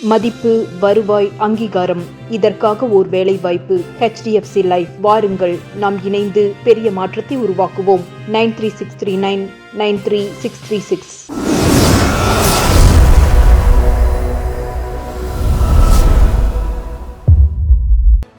மதிப்பு வருவாய் அங்கீகாரம். இதற்காக ஓர் வேலை வாய்ப்பு ஹெச்டிஎஃப்சி லைஃப் வாருங்கள். நாம் இணைந்து பெரிய மாற்றத்தை உருவாக்குவோம். Nine three six three nine nine three six three six.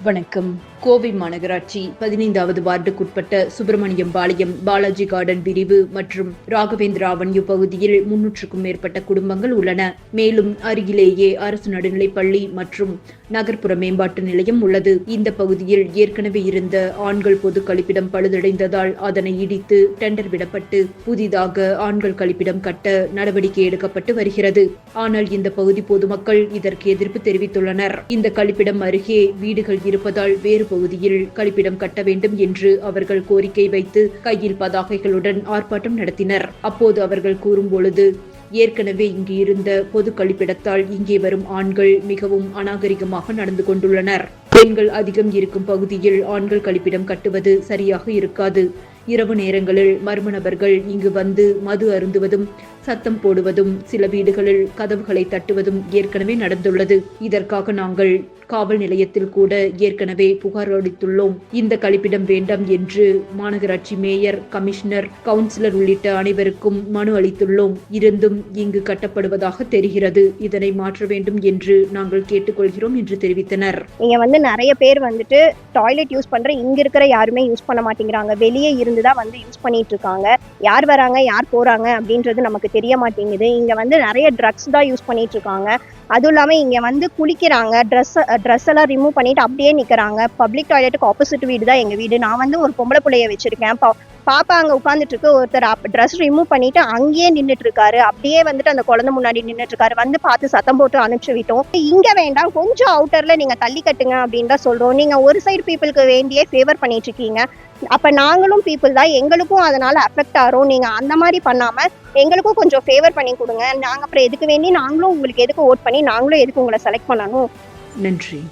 வணக்கம். கோவை மாநகராட்சி பதினைந்தாவது வார்டுக்குட்பட்ட சுப்பிரமணியம் பாளையம் பாலாஜி கார்டன் பிரிவு மற்றும் ராகவேந்திரா அவன்யூ பகுதியில் முன்னூற்றுக்கும் மேற்பட்ட குடும்பங்கள் உள்ளன. மேலும் அருகிலேயே அரசு நடுநிலைப்பள்ளி மற்றும் நகர்ப்புற மேம்பாட்டு நிலையம் உள்ளது. இந்த பகுதியில் ஏற்கனவே இருந்த ஆண்கள் பொது கழிப்பிடம் பழுதடைந்ததால் அதனை இடித்து டெண்டர் விடப்பட்டு புதிதாக ஆண்கள் கழிப்பிடம் கட்ட நடவடிக்கை எடுக்கப்பட்டு வருகிறது. ஆனால் இந்த பகுதி பொதுமக்கள் இதற்கு எதிர்ப்பு தெரிவித்துள்ளனர். இந்த கழிப்பிடம் அருகே வீடுகள் இருப்பதால் வேறு பகுதியில் கழிப்பிடம் கட்ட வேண்டும் என்று அவர்கள் கோரிக்கை வைத்து கையில் பதாகைகளுடன் ஆர்ப்பாட்டம் நடத்தினர். அப்போது அவர்கள் கூறும்பொழுது ஏற்கனவே இங்கு இருந்த பொது கழிப்பிடத்தால் இங்கே வரும் ஆண்கள் மிகவும் அநாகரிகமாக நடந்து கொண்டுள்ளனர். பெண்கள் அதிகம் இருக்கும் பகுதியில் ஆண்கள் கழிப்பிடம் கட்டுவது சரியாக இருக்காது. இரவு நேரங்களில் மர்ம நபர்கள் இங்கு வந்து மது அருந்துவதும் சத்தம் போடுவதும் சில வீடுகளில் கதவுகளை தட்டுவதும் ஏற்கனவே நடந்துள்ளது. இதற்காக நாங்கள் காவல் நிலையத்தில் கூட ஏற்கனவே புகார் அளித்துள்ளோம். இந்த கழிப்பிடம் வேண்டாம் என்று மாநகராட்சி மேயர் கமிஷனர் கவுன்சிலர் உள்ளிட்ட அனைவருக்கும் மனு அளித்துள்ளோம். இருந்தும் இங்கு கட்டப்படுவதாக தெரிகிறது. இதனை மாற்ற வேண்டும் என்று நாங்கள் கேட்டுக்கொள்கிறோம் என்று தெரிவித்தனர். இங்க வந்து நிறைய பேர் வந்துட்டு டாய்லெட் யூஸ் பண்ற இங்க இருக்கிற யாருமே யூஸ் பண்ண மாட்டேங்கிறாங்க. வெளியே இருந்து தான் வந்து யூஸ் பண்ணிட்டு இருக்காங்க யார் வராங்க யார் போறாங்க அப்படின்றது நமக்கு தெரிய மாட்டேங்குது. இங்க வந்து நிறைய ட்ரக்ஸ் தான் யூஸ் பண்ணிட்டு இருக்காங்க அதுவும் இல்லாமல் இங்க வந்து குளிக்கிறாங்க. ட்ரெஸ் ட்ரெஸ் எல்லாம் ரிமூவ் பண்ணிட்டு அப்படியே நிக்கிறாங்க. பப்ளிக் டாய்லெட்டுக்கு ஆப்போசிட் வீடு தான் எங்க வீடு. நான் வந்து ஒரு பொம்பளை பிள்ளைய வச்சிருக்கேன். பாப்பா அங்கே உட்காந்துட்டு இருக்கு ஒருத்தர் ட்ரெஸ் ரிமூவ் பண்ணிட்டு அங்கேயே நின்றுட்டு இருக்காரு அப்படியே வந்துட்டு அந்த குழந்தை முன்னாடி நின்றுட்டு இருக்காரு வந்து பார்த்து சத்தம் போட்டு அனுப்பிச்சு விட்டோம். இங்க வேண்டாம் கொஞ்சம் அவுட்டர்ல நீங்க தள்ளி கட்டுங்க அப்படின்னு தான் சொல்றோம். நீங்க ஒரு சைடு பீப்புளுக்கு வேண்டியே ஃபேவர் பண்ணிட்டு இருக்கீங்க. அப்ப நாங்களும் பீப்புள் தான் எங்களுக்கும் அதனால அஃபெக்ட் ஆகிறோம் நீங்க அந்த மாதிரி பண்ணாம எங்களுக்கும் கொஞ்சம் ஃபேவர் பண்ணி கொடுங்க. நாங்க அப்புறம் எதுக்கு வேண்டி நாங்களும் உங்களுக்கு எதுக்கு ஓட் பண்ணி நாங்களும் எதுக்கு உங்களை செலக்ட் பண்ணணும்? நன்றி.